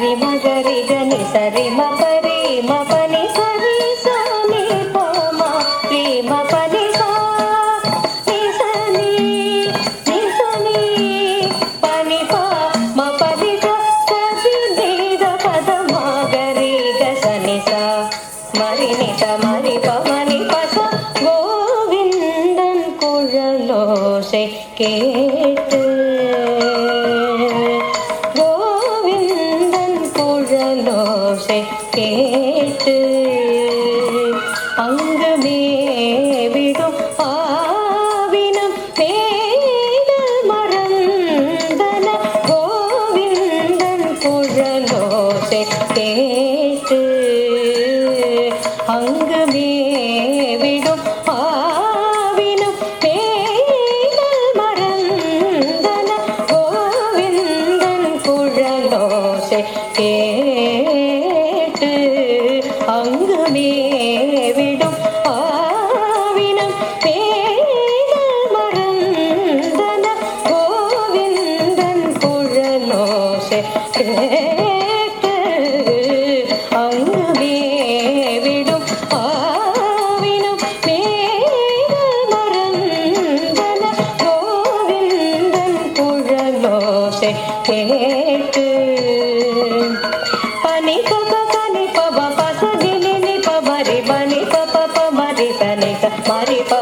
గరి మగరి గని సరి మ పరి మ పని సరి సని పమ ప్రేమ పని మరినిత మరి పమని పస கேட்டு பனி பப பனி பப பசதினி பபரி பனி பப பபரி தனிக மரி ப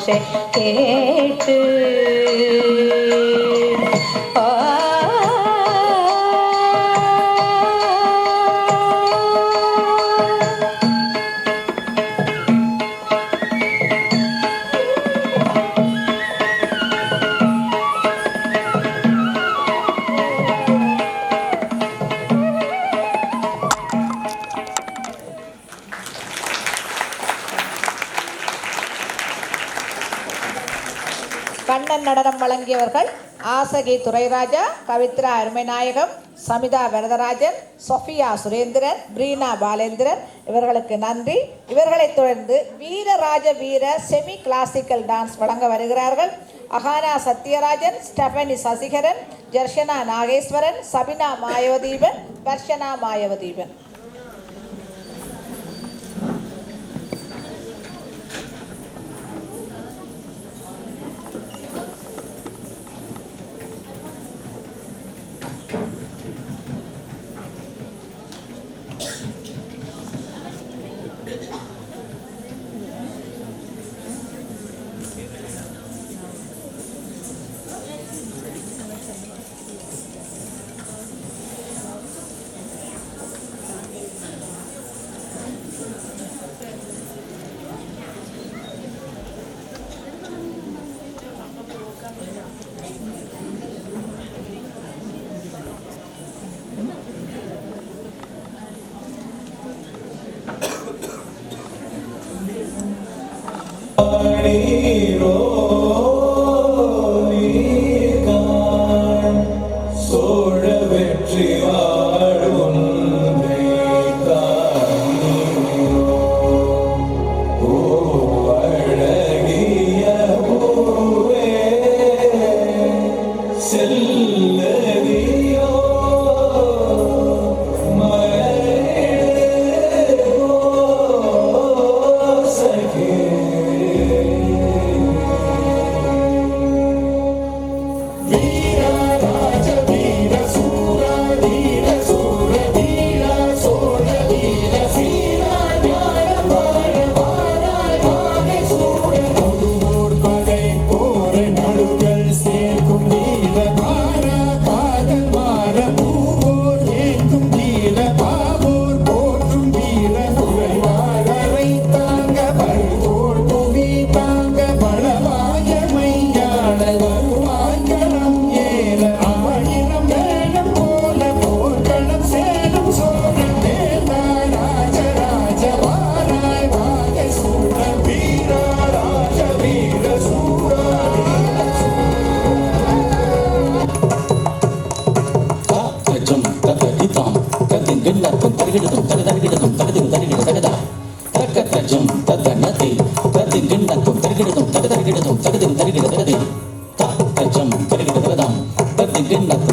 ஓசை கேட்டு நடனம் வழங்கியவர்கள் ஆசகி துரைராஜா பவித்ரா அருமைநாயகம் சமிதா வரதராஜன் சொஃபியா சுரேந்திரன் பிரீனா பாலேந்திரன் இவர்களுக்கு நன்றி. இவர்களைத் தொடர்ந்து வீரராஜ வீர செமி கிளாசிக்கல் டான்ஸ் வழங்க வருகிறார்கள். அகானா சத்யராஜன் ஸ்டெஃபனி சசிகரன் ஜர்ஷனா நாகேஸ்வரன் சபினா மாயவதீபன் வர்ஷனா மாயவதீபன். jannah